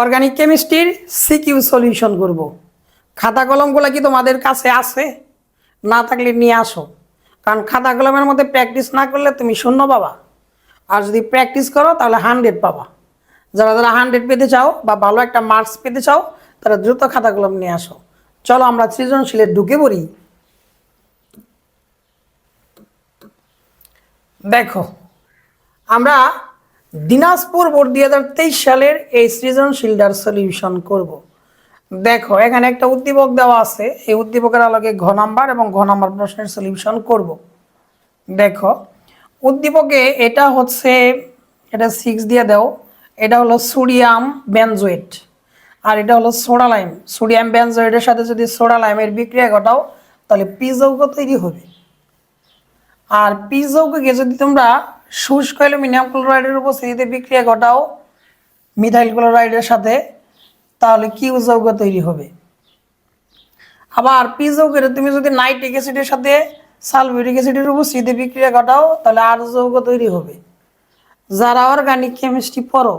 Organic কেমিস্ট্রির CQ solution করব। খাতা কলমগুলো কি তোমাদের কাছে আছে? না থাকলে নিয়ে আসো। কারণ খাতা কলমের মধ্যে প্র্যাকটিস না করলে তুমি শূন্য পাবা। আর যদি প্র্যাকটিস করো, তাহলে হান্ড্রেড পাবা। যারা যারা হান্ড্রেড পেতে চাও বা ভালো একটা মার্কস পেতে চাও, তারা দ্রুত খাতা কলম নিয়ে আসো। চলো আমরা সৃজনশীলে ঢুকে পড়ি। দেখো, আমরা দিনাজপুর বোর্ড দুই হাজার তেইশ সালের এই সৃজনশীলটার সলিউশন করব। দেখো, এখানে একটা উদ্দীপক দেওয়া আছে এই উদ্দীপকের আলোকে ঘ নাম্বার এবং ঘ নাম্বার প্রশ্নের সলিউশন করব। দেখো, উদ্দীপকে এটা হচ্ছে, এটা সিক্স দিয়ে দাও এটা হলো সোডিয়াম বেনজোয়েট আর এটা হলো সোডা লাইম সোডিয়াম বেনজোয়েটের সাথে যদি সোডা লাইমের বিক্রিয়া ঘটাও, তাহলে পি যৌগ তৈরি হবে আর পি যৌগকে যদি তোমরা শুষ্ক অ্যালুমিনিয়াম ক্লোরাইডের উপস্থিতিতে বিক্রিয়া ঘটাও মিথাইল ক্লোরাইডের সাথে, তাহলে কি যৌগ তৈরি হবে? আবার পি যৌগের, তুমি যদি নাইট্রিক অ্যাসিডের সাথে সালফিউরিক অ্যাসিডের উপস্থিতিতে বিক্রিয়া ঘটাও, তাহলে আর যৌগ তৈরি হবে। যারা অর্গানিক কেমিস্ট্রি পড়ো,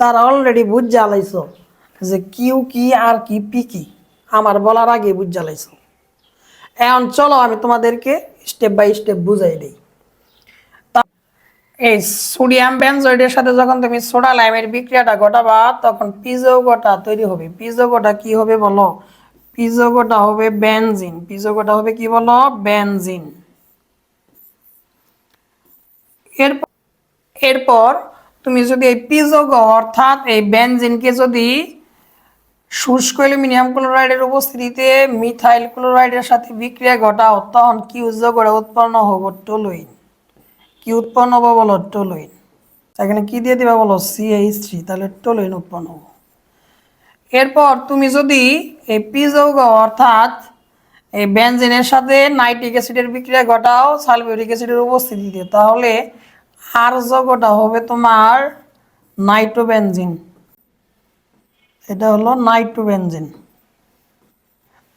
তারা অলরেডি বুঝ জ্বালাইছো যে কিউ কি আর কি পি কি। আমার বলার আগে বুঝ জ্বালাইছ এখন চলো আমি তোমাদেরকে স্টেপ বাই স্টেপ বুঝাই দিই। এই সোডিয়াম বেনজয়েডের সাথে যখন তুমি সোডা লাইমের বিক্রিয়াটা ঘটাবা, তখন পিজোগোটা তৈরি হবে। পিজোগোটা কি হবে বলো? পিজোগোটা হবে বেনজিন। পিজোগোটা হবে কি বলো? বেনজিন। এরপর এরপর তুমি যদি এই পিজোগ অর্থাৎ এই বেনজিনকে যদি শুষ্ক অ্যালুমিনিয়াম ক্লোরাইডের উপস্থিতিতে মিথাইল ক্লোরাইডের সাথে বিক্রিয়া ঘটাও, তখন কি উদ্যোগরে উৎপন্ন হব? টোলুইন। কি উৎপন্ন হব বলো? টোলুইন। এখানে কি দিয়ে দিবা বলো? সি সিএইচ থ্রি তাহলে টোলুইন উৎপন্ন হব। এরপর তুমি যদি এই পিযৌগ অর্থাৎ এই বেনজিনের সাথে নাইট্রিক অ্যাসিডের বিক্রিয়া ঘটাও সালফিউরিক অ্যাসিডের উপস্থিতিতে তাহলে আর যৌগটা হবে তোমার নাইট্রোবেনজিন এটা হলো নাইট্রোবেনজিন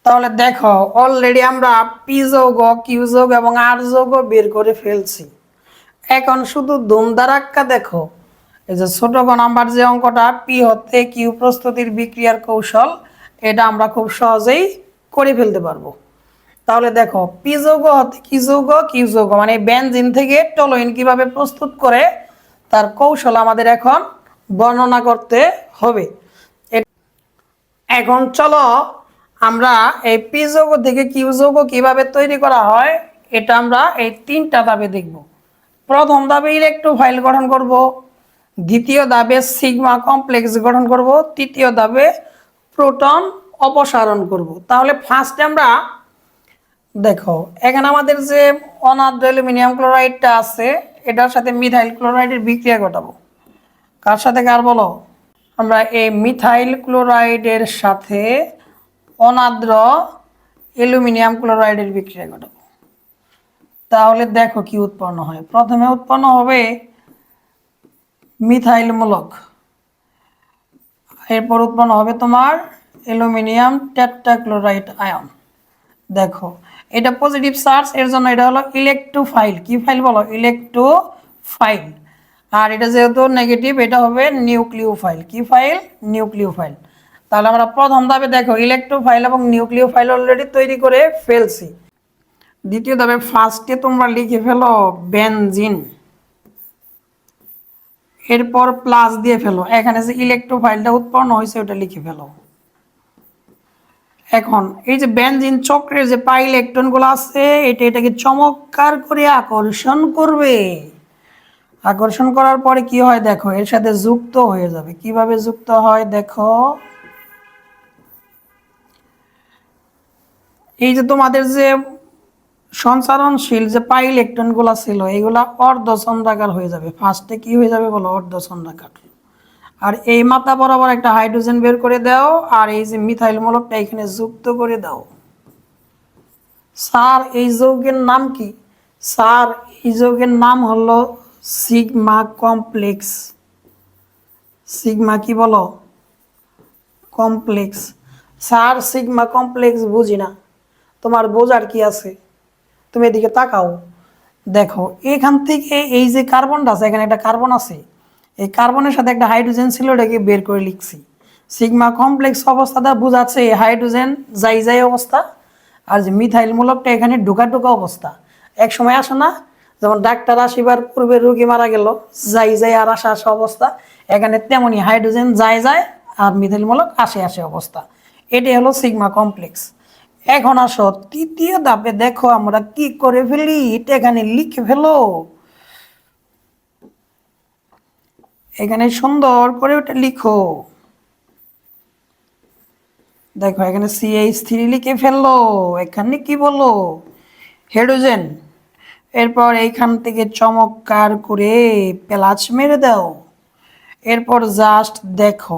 তাহলে দেখো অলরেডি আমরা পি যৌগ কিউ যৌগ এবং আর যৌগ বের করে ফেলছি। এখন শুধু দুমদারাক্কা দেখো। এই যে ছোট গ নাম্বার যে অঙ্কটা পি হতে কিউ প্রস্তুতির বিক্রিয়ার কৌশল, এটা আমরা খুব সহজেই করে ফেলতে পারব। তাহলে দেখো পি যৌগ হতে কি যৌগ কিউ যৌগ মানে বেনজিন থেকে টলোইন কীভাবে প্রস্তুত করে, তার কৌশল আমাদের এখন বর্ণনা করতে হবে। এখন চলো, আমরা এই পি যৌগ থেকে কিউ যৌগ কীভাবে তৈরি করা হয়, এটা আমরা এই তিনটা ধাপে দেখব। প্রথম ধাপে ইলেকট্রোফাইল গঠন করব, দ্বিতীয় ধাপে সিগমা কমপ্লেক্স গঠন করব, তৃতীয় ধাপে প্রোটন অপসারণ করব। তাহলে ফার্স্টে আমরা, দেখো, এখানে আমাদের যে অনাদ্র অ্যালুমিনিয়াম ক্লোরাইডটা আছে, এটার সাথে মিথাইল ক্লোরাইডের বিক্রিয়া ঘটাবো। কার সাথে কার বলো? আমরা এই মিথাইল ক্লোরাইডের সাথে অনাদ্র অ্যালুমিনিয়াম ক্লোরাইডের বিক্রিয়া ঘটাবো। তাহলে দেখো কি উৎপন্ন হয়। প্রথমে উৎপন্ন হবে মিথাইল মূলক এরপর উৎপন্ন হবে তোমার অ্যালুমিনিয়াম টেট্রাক্লোরাইড আয়ন। দেখো, এটা পজিটিভ চার্জ এর জন্য এটা হলো ইলেকট্রোফাইল কি ফাইল বলো? ইলেকট্রোফাইল আর এটা যেহেতু নেগেটিভ এটা হবে নিউক্লিওফাইল কি ফাইল নিউক্লিওফাইল তাহলে আমরা প্রথম ধাপে দেখো ইলেকট্রোফাইল এবং নিউক্লিওফাইল অলরেডি তৈরি করে ফেলছি। দ্বিতীয় ধাপে ফার্স্টে তোমরা লিখে ফেলো বেনজিন এরপর প্লাস দিয়ে ফেলো। এখানে যে ইলেকট্রোফাইলটা উৎপন্ন হয়েছে, ওটা লিখে ফেলো। এখন, এই যে বেনজিন চক্রের যে পাই ইলেকট্রনগুলো আছে, এটা এটাকে চমৎকার করে আকর্ষণ করবে। আকর্ষণ করার পরে কি হয় দেখো, এর সাথে যুক্ত হয়ে যাবে। কীভাবে যুক্ত হয় দেখো? এই যে তোমাদের যে সঞ্চারণশীল যে পাই ইলেকট্রনগুলো ছিল, এগুলা অর্ধচন্দ্রাকার হয়ে যাবে। ফার্স্টে কি হয়ে যাবে বলো? অর্ধচন্দ্রাকার। আর এই মাথা বরাবর একটা হাইড্রোজেন বের করে দাও, আর এই যে মিথাইল মূলকটা এখানে যুক্ত করে দাও। স্যার, এই যৌগের নাম কি? স্যার, এই যৌগের নাম হলো সিগমা কমপ্লেক্স। সিগমা কি বলো? কমপ্লেক্স। স্যার, সিগমা কমপ্লেক্স বুঝি না। তোমার বোঝার কি আছে? তুমি এদিকে তাকাও। দেখো, এখান থেকে এই যে কার্বনটা আছে, এখানে একটা কার্বন আছে। এই কার্বনের সাথে একটা হাইড্রোজেন ছিল, এটাকে বের করে লিখছি। সিগমা কমপ্লেক্স অবস্থাটা বোঝাচ্ছে হাইড্রোজেন যাই যাই অবস্থা, আর যে মিথাইল মূলকটা এখানে ঢোকা ঢোকা অবস্থা। এক সময় আসে না যেমন ডাক্তার আসিবার পূর্বে রোগী মারা গেল, যাই যাই আর আসা আসা অবস্থা, এখানে তেমনি হাইড্রোজেন যায় যায় আর মিথাইল মূলক আসে আসে অবস্থা। এটাই হলো সিগমা কমপ্লেক্স। এখন আসো, তৃতীয় ধাপে দেখো আমরা কি করে ফেলি, এটা এখানে লিখে ফেলো। এখানে সুন্দর করে ওটা লিখো। দেখো, এখানে সিএইচ থ্রি লিখে ফেলল। এখানে কি বলো হাইড্রোজেন এরপর এইখান থেকে চমৎকার করে প্লাস মেরে দাও। এরপর জাস্ট দেখো।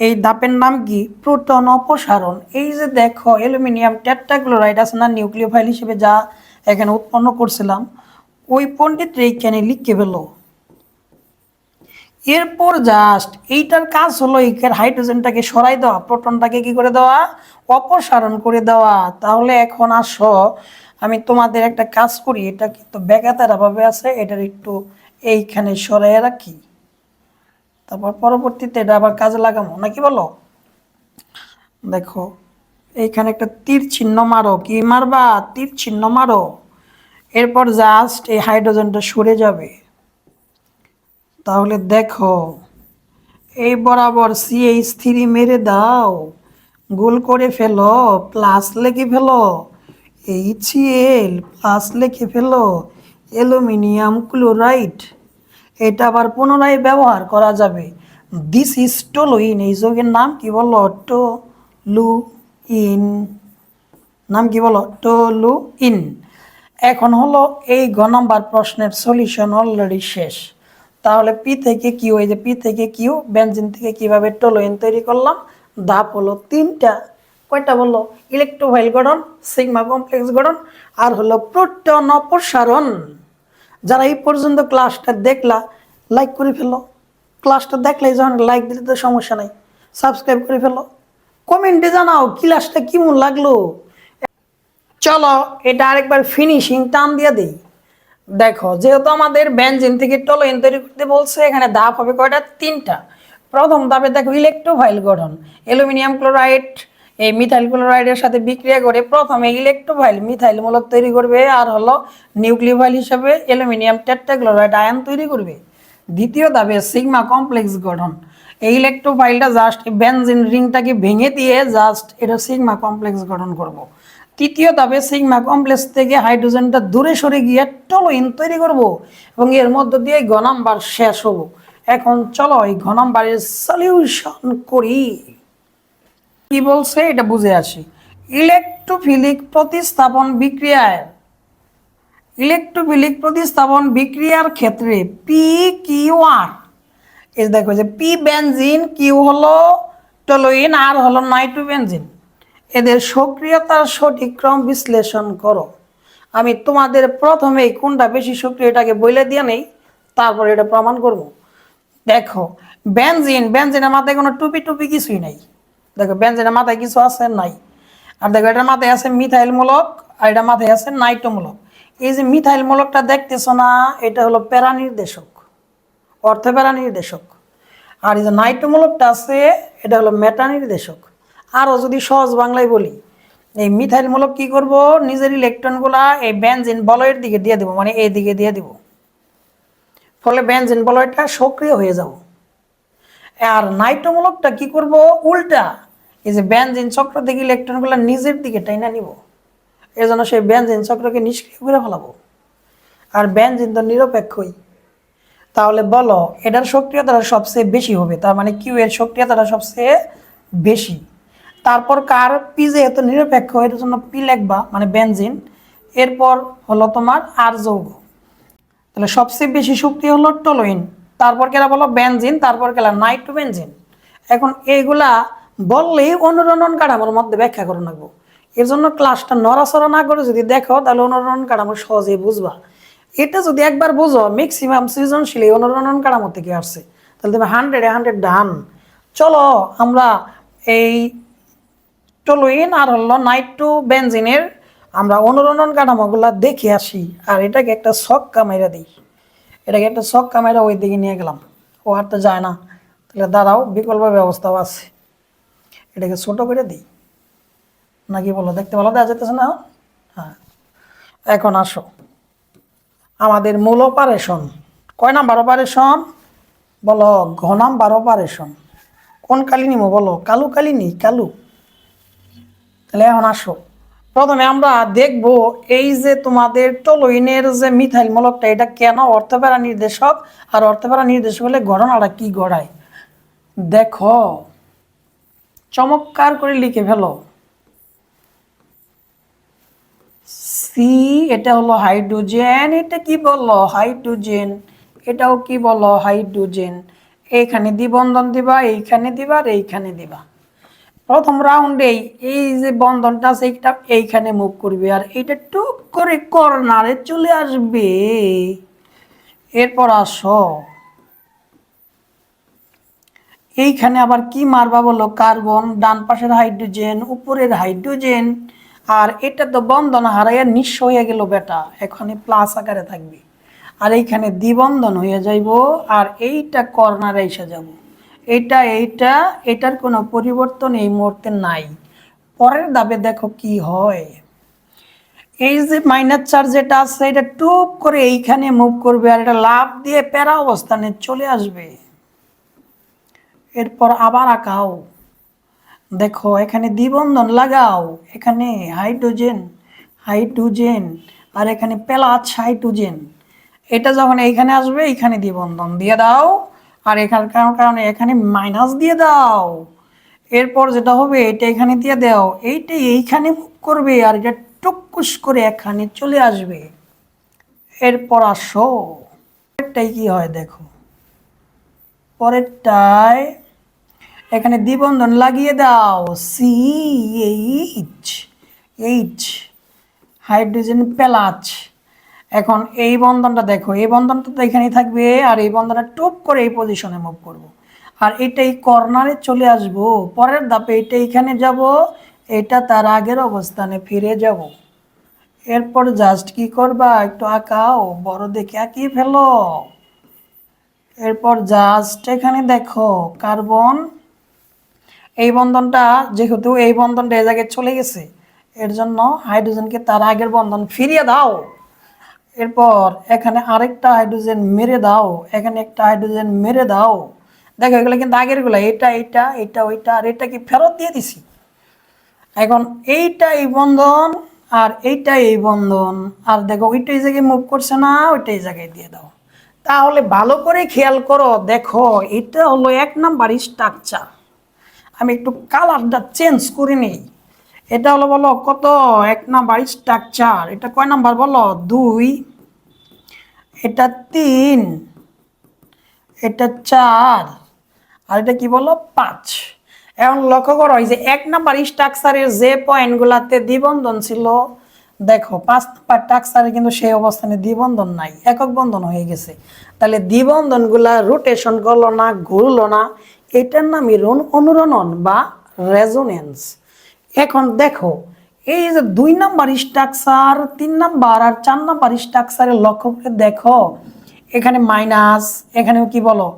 এই ধাপের নাম কি? প্রোটন অপসারণ। এই যে দেখো, অ্যালুমিনিয়াম টেট্রাক্লোরাইড আছে না, নিউক্লিওফাইল হিসেবে যা এখানে উৎপন্ন করছিলাম, ওই পণ্ডিত এইখানে লিখে ফেলো। এরপর জাস্ট এইটার কাজ হলো এইখানে হাইড্রোজেনটাকে সরাই দেওয়া, প্রোটনটাকে কি করে দেওয়া? অপসারণ করে দেওয়া। তাহলে এখন আসো, আমি তোমাদের একটা কাজ করি, এটা কিন্তু বেগাতারা ভাবে আছে, এটার একটু এইখানে সরাই রাখি। তারপর পরবর্তীতে এটা আবার কাজে লাগাবো নাকি বলো? দেখো, এইখানে একটা তীর চিহ্ন মারো, কি মারবা? তীর চিহ্ন মারো। এরপর জাস্ট এই হাইড্রোজেনটা সরে যাবে। তাহলে দেখো, এই বরাবর সি সিএইচ থ্রি মেরে দাও, গোল করে ফেলো প্লাস লিখে ফেলো এইচ এল প্লাস লিখে ফেলো, অ্যালুমিনিয়াম ক্লোরাইড এটা আবার পুনরায় ব্যবহার করা যাবে। দিস ইজ টোলুইন এই যোগের নাম কি বলো টো লু ইন নাম কি বলো টোলু ইন এখন হলো এই গ নম্বর প্রশ্নের সলিউশন অলরেডি শেষ। তাহলে পি থেকে কিউ এই যে পি থেকে কিউ বেঞ্জিন থেকে কীভাবে টোলোইন তৈরি করলাম? ধাপ হলো তিনটা। কয়টা বলল? ইলেকট্রোভাইল গঠন সিগমা কমপ্লেক্স গঠন, আর হলো প্রোটন অপসারণ। যারা এই পর্যন্ত ক্লাসটা দেখলা লাইক করে ফেলো ক্লাসটা দেখলে যখন লাইক দিলে তো সমস্যা নাই। সাবস্ক্রাইব করে ফেলো কমেন্টে জানাও ক্লাসটা কেমন লাগল? চলো, এটা আরেকবার ফিনিশিং টান দিয়ে দিই। দেখো, যেহেতু আমাদের বেঞ্জিন থেকে টলোইন তৈরি করতে বলছে, এখানে ধাপ হবে কয়টা? তিনটা। প্রথম ধাপে দেখো ইলেকট্রোভাইল গঠন অ্যালুমিনিয়াম ক্লোরাইড এই মিথাইল ক্লোরাইডের সাথে বিক্রিয়া করে প্রথমে ইলেকট্রোভাইল মিথাইল মূলক তৈরি করবে আর হলো নিউক্লিওভাইল হিসাবে অ্যালুমিনিয়াম টেট্রাক্লোরাইড আয়ন তৈরি করবে। দ্বিতীয় ধাপে সিগমা কমপ্লেক্স গঠন। এই ইলেকট্রোফাইলটা জাস্ট বেনজিন রিংটাকে ভেঙে দিয়ে জাস্ট এটা সিগমা কমপ্লেক্স গঠন করব। তৃতীয় ধাপে সিগমা কমপ্লেক্স থেকে হাইড্রোজেনটা দূরে সরে গিয়ে টলোইন তৈরি করব এবং এর মধ্য দিয়ে ঘ নাম্বার শেষ হব। এখন চলো এই ঘ নাম্বারের সলিউশন করি। কি বলছে এটা বুঝে আসি। ইলেকট্রোফিলিক প্রতিস্থাপন বিক্রিয়ায়। ইলেকট্রোফিলিক প্রতিস্থাপন বিক্রিয়ার ক্ষেত্রে পি কিউ আর এই দেখো যে পি বেনজিন কিউ হলো টলোইন আর হলো নাইট্রোবেনজিন এদের সক্রিয়তার সঠিক ক্রম বিশ্লেষণ করো। আমি তোমাদের প্রথমে কোনটা বেশি সক্রিয় এটাকে বলে দিয়ে নেই, তারপর এটা প্রমাণ করব। দেখো বেনজিন বেনজিনের মাথায় কোনো টুপি টুপি কিছুই নাই। দেখো বেনজিনের মাথায় কিছু আছে, নাই। আর দেখো, এটার মাথায় আছে মিথাইল মূলক আর এটা মাথায় আছে নাইট্রোমূলক। এই যে মিথাইল মূলকটা দেখতেছো না, এটা হলো প্যারা নির্দেশক অর্থপ্যারা নির্দেশক আর এই যে নাইট্রোমূলকটা আছে, এটা হলো মেটা নির্দেশক আরও যদি সহজ বাংলায় বলি, এই মিথাইল মূলক কি করব? নিজের ইলেকট্রনগুলা এই বেনজিন বলয়ের দিকে দিয়ে দিব মানে এই দিকে দিয়ে দিব। ফলে বেনজিন বলয়টা সক্রিয় হয়ে যাব। আর নাইট্রোমূলকটা কি করব? উল্টা। এই যে ব্যঞ্জিন চক্র থেকে ইলেকট্রনগুলো নিজের দিকে টাইনা নিব। এই জন্য সেই বেনজিন চক্রকে নিষ্ক্রিয় করে ফেলাবো। আর ব্যঞ্জিন তো নিরপেক্ষই। তাহলে বলো, এটার সক্রিয়তাটা সবচেয়ে বেশি হবে, তার মানে কিউ এর সক্রিয়তাটা সবচেয়ে বেশি। তারপর কার পি যেহেতু নিরপেক্ষ এটার জন্য পি লেখবা মানে বেনজিন এরপর হলো তোমার আর যৌগ। তাহলে সবচেয়ে বেশি শক্তি হলো টলোইন তারপর কেলা বলো বেনজিন তারপর কেলা নাইট্রোবেনজিন এখন এইগুলা বললেই অনুরণন কাঠামোর মধ্যে ব্যাখ্যা করে রাখব এর জন্য ক্লাসটা নড়াচড়া না করে যদি দেখো, তাহলে অনুরণন কাঠামো সহজেই বুঝবা। এটা যদি একবার বুঝো ম্যাক্সিমাম সৃজনশীল এই অনুরণন কাঠামো থেকে আসছে। তাহলে তুমি হান্ড্রেডে হান্ড্রেড ডান। চলো আমরা এই টলোইন আর হলো নাইট্রো বেনজিনের আমরা অনুরণন কাঠামোগুলা দেখে আসি। আর এটাকে একটা শখ কামাইরা দিই। এটাকে একটা শখ কামাইরা ওই দিকে নিয়ে গেলাম। ও আর তো যায় না। তাহলে দাঁড়াও বিকল্প ব্যবস্থাও আছে। এটাকে ছোটো করে দিই। নাকি বলো, দেখতে ভালো দেখা যেতেছে না? হ্যাঁ। এখন আসো। আমাদের মূল অপারেশন কয় নাম্বার অপারেশন বলো, ঘ নাম্বার অপারেশন কোন কালি নিব বলো। কালু কালি নি কালু। তাহলে এখন আসো। প্রথমে আমরা দেখব এই যে তোমাদের টলোইনের যে মিথাইল মূলকটা এটা কেন অর্থপেরা নির্দেশক? আর অর্থপেরা নির্দেশক হলে ঘটনাটা কি গড়ায় দেখো, চমৎকার করে লিখে ফেলো। সি এটা হলো হাইড্রোজেন, এটা কি বলল? হাইড্রোজেন। এটাও কি বলো হাইড্রোজেন। এইখানে দ্বিবন্ধন দিবা, এইখানে দিবা, আর এইখানে দিবা। প্রথম রাউন্ডেই এই যে বন্ধনটা আছে, এইটা এইখানে মুভ করবে। আর এটা টুক করে কর্নারে চলে আসবে। এরপর আসো। এইখানে আবার কি মারবা বলো? কার্বন, ডান পাশের হাইড্রোজেন, উপরের হাইড্রোজেন। আর এটা তো বন্ধন হারাইয়া নিঃস্ব হয়ে গেল বেটা। এখানে প্লাস আকারে থাকবে। আর এইখানে দ্বিবন্ধন হয়ে যাইব, আর এইটা কর্নারে এসে যাব। এটা, এইটা, এটার কোনো পরিবর্তন এই মুহূর্তে নাই। পরের দাবে দেখো কি হয়। এই যে মাইনাস চার্জ যেটা আছে, এটা টুপ করে এইখানে মুভ করবে আর এটা লাভ দিয়ে প্যারা অবস্থানে চলে আসবে। এরপর আবার আঁকাও। দেখো, এখানে দ্বিবন্ধন লাগাও। এখানে হাইড্রোজেন হাইড্রোজেন আর এখানে প্যালাচ হাইড্রোজেন এটা যখন এইখানে আসবে, এইখানে দ্বিবন্ধন। দিয়ে দাও। আর এখানে, কারণ এখানে মাইনাস দিয়ে দাও। এরপর যেটা হবে এটা এখানে দিয়ে দাও। এইটা এইখানে মুভ করবে আর এটা টুকুস করে এখানে চলে আসবে। এরপর আসো। এটাই কি হয় দেখো? পরেরটায় এখানে দ্বিবন্ধন লাগিয়ে দাও। সি এইচ এইচ হাইড্রোজেন প্যালাচ এখন এই বন্ধনটা দেখো, এই বন্ধনটা তো এখানেই থাকবে আর এই বন্ধনটা টুপ করে এই পজিশনে মুভ করব। আর এটা এই কর্নারে চলে আসব, পরের ধাপে এটা এখানে যাব, এটা তার আগের অবস্থানে ফিরে যাব। এরপর জাস্ট কি করবা? একটু আঁকাও, বড় দেখে আঁকিয়ে ফেলো। এরপর জাস্ট এখানে দেখো কার্বন এই বন্ধনটা যেহেতু এই বন্ধনটা এ জায়গায় চলে গেছে, এর জন্য হাইড্রোজেনকে তার আগের বন্ধন ফিরিয়ে দাও। এরপর এখানে আরেকটা হাইড্রোজেন মেরে দাও। এখানে একটা হাইড্রোজেন মেরে দাও। দেখো, এগুলো কিন্তু আগেরগুলো এটা এটা এটা ওইটা, আর এটা কি ফেরত দিয়ে দিছি? এখন এইটা এই বন্ধন আর এইটা এই বন্ধন। আর দেখো ওইটা এই জায়গায় মুভ করছে না ওইটা এই জায়গায় দিয়ে দাও। তাহলে ভালো করে খেয়াল করো, দেখো, এটা হলো এক নাম্বার স্ট্রাকচার আমি একটু কালারটা চেঞ্জ করে নিই। এটা হলো বলো কত? এক নাম্বার স্ট্রাকচার এটা কয় নাম্বার বলো? দুই। এটা তিন। এটা চার। আর এটা কি বলো? পাঁচ। এখন লক্ষ্য করো যে এক নাম্বার স্ট্রাকচারের যে পয়েন্টগুলাতে দ্বিবন্ধন ছিল, দেখো, পাঁচ নাম্বার স্ট্রাকচারে কিন্তু সেই অবস্থানে দ্বিবন্ধন নাই, একক বন্ধন হয়ে গেছে। তাহলে দ্বিবন্ধনগুলা রোটেশন করল না, ঘুরলো না, এটার নামই অনুরণন বা রেজোনেন্স এখন দেখো, এই যে দুই নাম্বার স্ট্রাকচার তিন নাম্বার আর চার নাম্বার স্ট্রাকচারের লক্ষ্য করে দেখো, এখানে মাইনাস এখানেও কি বলো?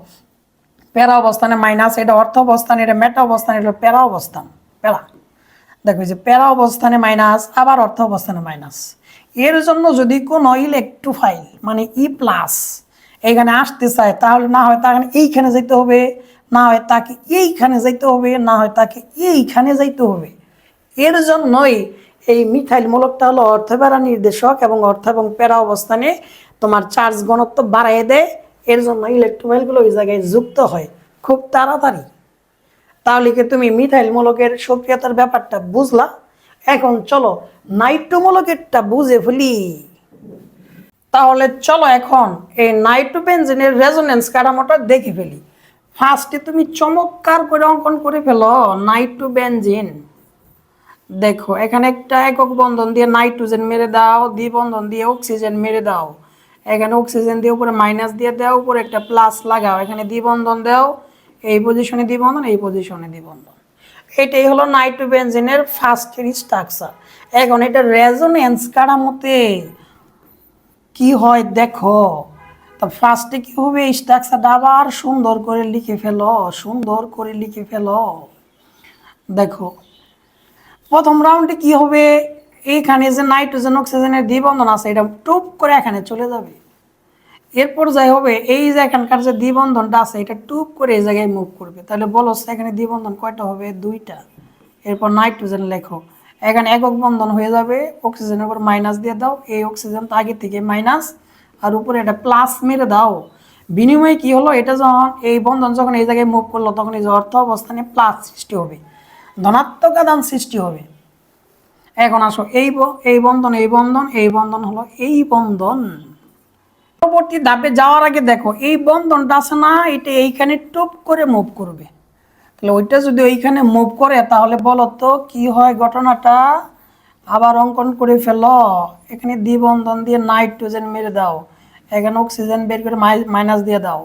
প্যারা অবস্থানে মাইনাস এটা অর্থ অবস্থান, এটা মেটা অবস্থান, এটা প্যারা অবস্থান, প্যারা। দেখো যে প্যারা অবস্থানে মাইনাস আবার অর্থ অবস্থানে মাইনাস এর জন্য যদি কোনো ইলেকট্রোফাইল মানে ই প্লাস এখানে আসতে চায়, তাহলে না হয় তাকে এইখানে যেতে হবে, না হয় তাকে এইখানে যাইতে হবে, না হয় তাকে এইখানে যাইতে হবে। এর জন্যই এই মিথাইল মূলকটা হলো অর্থপ্যারা নির্দেশক এবং অর্থ এবং প্যারা অবস্থানে তোমার চার্জ ঘনত্ব বাড়াইয়ে দেয়। এর জন্য ইলেকট্রোফাইলগুলো ওই জায়গায় যুক্ত হয়। খুব তাড়াতাড়ি। তাহলে কি তুমি মিথাইল মূলকের সক্রিয়তার ব্যাপারটা বুঝলা? এখন চলো নাইট্রোমূলকেরটা বুঝে ফেলি। তাহলে চলো এখন এই নাইট্রোবেনজিনের রেজোনেন্স কাঠামোটা দেখে ফেলি। ফার্স্টে তুমি চমৎকার করে অঙ্কন করে ফেলো নাইট্রোবেনজিন। দেখো, এখানে একটা একক বন্ধন দিয়ে নাইট্রোজেন মেরে দাও দ্বিবন্ধন দিয়ে অক্সিজেন মেরে দাও। এখানে অক্সিজেন দিয়ে উপরে মাইনাস দিয়ে দাও, উপরে একটা প্লাস লাগাও। এখানে দ্বিবন্ধন দাও, এই পজিশনে দ্বিবন্ধন এই পজিশনে দ্বিবন্ধন এটাই হলো নাইট্রোবেনজিনের ফার্স্ট স্ট্রাকচার এখন এটা রেজোনেন্স কাঠামোতে কি হয় দেখো। তো ফার্স্টে কি হবে? এই স্ট্রাকচারটা আবার সুন্দর করে লিখে ফেলো, সুন্দর করে লিখে ফেলো। দেখো প্রথম রাউন্ডে কি হবে? এইখানে যে নাইট্রোজেন অক্সিজেনের দ্বিবন্ধন আছে, এটা টুপ করে এখানে চলে যাবে। এরপর যাই হবে, এই যে এখানকার যে দ্বিবন্ধনটা আছে, এটা টুপ করে এই জায়গায় মুভ করবে। তাহলে বলো এখানে দ্বিবন্ধন কয়টা হবে? দুইটা। এরপর নাইট্রোজেন লেখো, এখানে একক বন্ধন হয়ে যাবে অক্সিজেনের উপর মাইনাস দিয়ে দাও, এই অক্সিজেন তো আগে থেকে মাইনাস আর উপরে এটা প্লাস মেরে দাও। বিনিময়ে কি হলো? এটা যখন এই বন্ধন যখন এই জায়গায় মুভ করল, তখন এই যে অর্থ অবস্থানে প্লাস সৃষ্টি হবে। ধনাত্মক আদান সৃষ্টি হবে। এখন আসো, এই এই বন্ধন এই বন্ধন এই বন্ধন হলো এই বন্ধন। পরবর্তী ধাপে যাওয়ার আগে দেখো, এই বন্ধনটা আছে না, এটা এইখানে টুপ করে মুভ করবে। তাহলে ওইটা যদি ওইখানে মুভ করে, তাহলে বলো তো কি হয় ঘটনাটা? আবার অঙ্কন করে ফেলো। এখানে দ্বিবন্ধন দিয়ে নাইট্রোজেন মেরে দাও। এখানে অক্সিজেন বের করে মাইনাস দিয়ে দাও।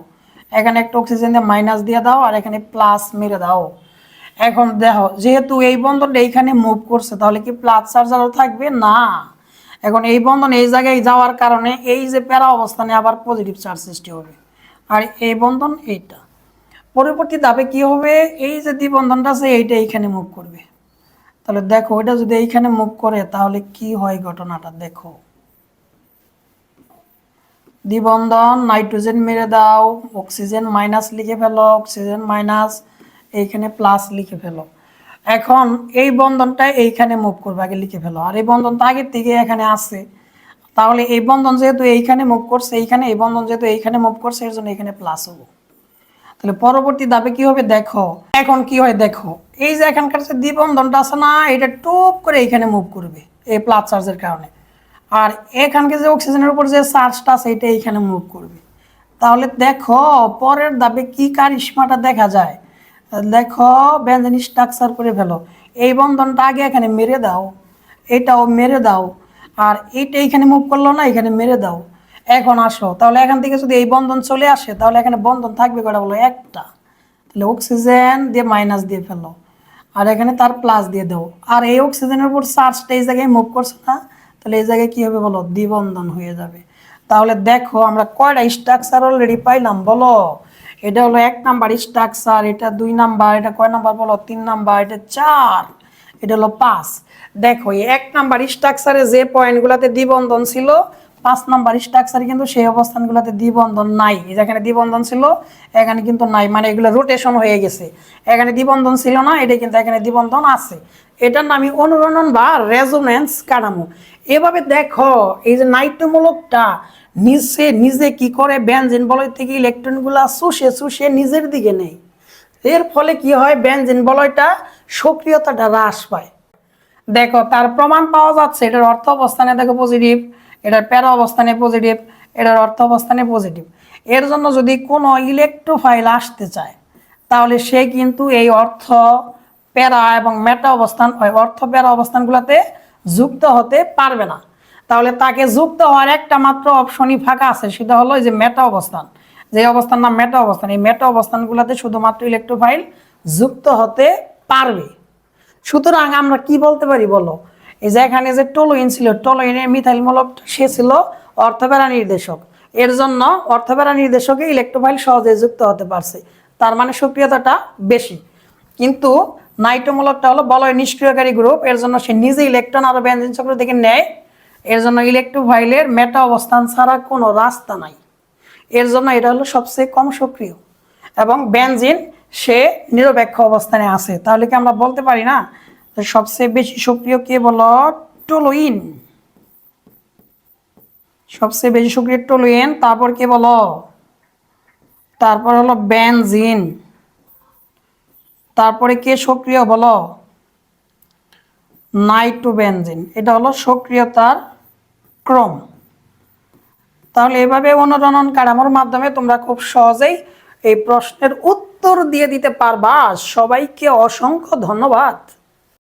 এখানে একটা অক্সিজেন দিয়ে মাইনাস দিয়ে দাও, আর এখানে প্লাস মেরে দাও। এখন দেখো, যেহেতু এই বন্ধনটা এইখানে মুভ করছে, তাহলে কি প্লাস চার্জারও থাকবে? না। এখন এই বন্ধন এই জায়গায় যাওয়ার কারণে এই যে প্যারা অবস্থানে আবার পজিটিভ চার্জ সৃষ্টি হবে। আর এই বন্ধন এইটা। পরবর্তী ধাপে কি হবে? এই যে দ্বিবন্ধনটা আছে, এইটা এইখানে মুভ করবে। তাহলে দেখো ওইটা যদি এইখানে মুভ করে, তাহলে কি হয় ঘটনাটা? দেখো। দ্বিবন্ধন নাইট্রোজেন মেরে দাও অক্সিজেন মাইনাস লিখে ফেলো অক্সিজেন মাইনাস এইখানে প্লাস লিখে ফেলো। এখন এই বন্ধনটা এইখানে মুভ করবে, আগে লিখে ফেলো। আর এই বন্ধনটা আগের থেকে এখানে আছে। তাহলে এই বন্ধন যেহেতু এইখানে মুভ করছে, এইখানে এই বন্ধন যেহেতু এইখানে মুভ করছে, এর জন্য এখানে প্লাস হব। তাহলে পরবর্তী ধাপে কি হবে দেখো। এখন কি হয় দেখো, এই যে এখানকার যে দ্বিবন্ধনটা আছে না, এটা টুপ করে এইখানে মুভ করবে, এই প্লাস চার্জের কারণে। আর এখানকে যে অক্সিজেনের উপর যে চার্জটা আছে, এটা এইখানে মুভ করবে। তাহলে দেখো, পরের ধাপে কি কারিশমাটা দেখা যায়? দেখো ব্যঞ্জন স্ট্রাকচার করে ফেলো। এই বন্ধনটা আগে এখানে মেরে দাও। এটাও মেরে দাও। আর এইটা এইখানে মুভ করল না, এখানে মেরে দাও। এখন আসো। তাহলে এখান থেকে যদি এই বন্ধন চলে আসে, তাহলে এখানে বন্ধন থাকবে কটা বলো? একটা। তাহলে অক্সিজেন দিয়ে মাইনাস দিয়ে ফেলো। আর এখানে তার প্লাস দিয়ে দাও। আর এই অক্সিজেনের উপর চার্জটা এই জায়গায় মুভ করছে না, তাহলে এই জায়গায় কী হবে বলো? দ্বিবন্ধন হয়ে যাবে। তাহলে দেখো, আমরা কয়টা স্ট্রাকচার অলরেডি পাইলাম বলো? এটা হলো এক নাম্বার স্ট্রাকচার এটা দুই নাম্বার, এটা কয় নাম্বার বলো? তিন নাম্বার, এটা চার, এটা হলো পাঁচ। দেখো এক নাম্বার স্ট্রাকচারে যে পয়েন্টগুলোতে দ্বিবন্ধন ছিল, পাঁচ নাম্বার স্ট্রাকচারে কিন্তু সেই অবস্থানগুলোতে দ্বিবন্ধন নাই। যেখানে দ্বিবন্ধন ছিল, এখানে কিন্তু নাই। মানে এগুলো রোটেশন হয়ে গেছে। এখানে দ্বিবন্ধন ছিল না, এটা কিন্তু এখানে দ্বিবন্ধন আছে। এটার নামই অনুরণন বা রেজোনেন্স কাঠামো। এভাবে দেখো, এই যে নাইট্রোমূলকটা নিজে নিজে কি করে বেনজিন বলয় থেকে ইলেকট্রনগুলা শুষে শুষে নিজের দিকে নেই। এর ফলে কি হয় বেনজিন বলয়টা সক্রিয়তাটা হ্রাস পায়। দেখো, তার প্রমাণ পাওয়া যাচ্ছে, এটার অর্থ অবস্থানে দেখো পজিটিভ এটার প্যারা অবস্থানে পজিটিভ এটার অর্থ অবস্থানে পজিটিভ এর জন্য যদি কোনো ইলেকট্রোফাইল আসতে চায়, তাহলে সে কিন্তু এই অর্থ প্যারা এবং মেটা অবস্থান অর্থ প্যারা অবস্থানগুলোতে যুক্ত হতে পারবে না। তাহলে তাকে যুক্ত হওয়ার একটা মাত্র অপশনই ফাঁকা আছে, সেটা হলো যে মেটা অবস্থান। যে অবস্থান নাম মেটা অবস্থান, এই মেটা অবস্থানগুলোতে শুধুমাত্র ইলেকট্রোফাইল যুক্ত হতে পারবে। সুতরাং আমরা কি বলতে পারি বলো? এই যে এখানে যে টোলোইন ছিল টোলোইনের মিথাইল মূলক সে ছিল অর্থবেরা নির্দেশক। এর জন্য অর্থবেরা নির্দেশকে ইলেকট্রোফাইল সহজে যুক্ত হতে পারছে। তার মানে সক্রিয়তাটা বেশি। কিন্তু নাইট্রোমূলকটা হলো বলয় নিষ্ক্রিয়কারী গ্রুপ এর জন্য সে নিজে ইলেকট্রন আরও ব্যঞ্জন চক্র থেকে নেয়। এর জন্য ইলেকট্রোফাইলের মেটা অবস্থান ছাড়া কোনো রাস্তা নাই। এর জন্য এটা হলো সবচেয়ে কম সক্রিয়। এবং বেনজিন সে নিরপেক্ষ অবস্থানে আছে। তাহলে কি আমরা বলতে পারি না সবচেয়ে বেশি সক্রিয় কে বলো টোলোইন সবচেয়ে বেশি সক্রিয় টোলোইন তারপর কে বলো তারপর হলো বেনজিন তারপরে কে সক্রিয় বলো? নাইট্রোবেনজিন। এটা হলো সক্রিয়তার ক্রম। তাহলে এভাবে অনুরণন কাঠামোর মাধ্যমে তোমরা খুব সহজেই এই প্রশ্নের উত্তর দিয়ে দিতে পারবা। সবাইকে অসংখ্য ধন্যবাদ।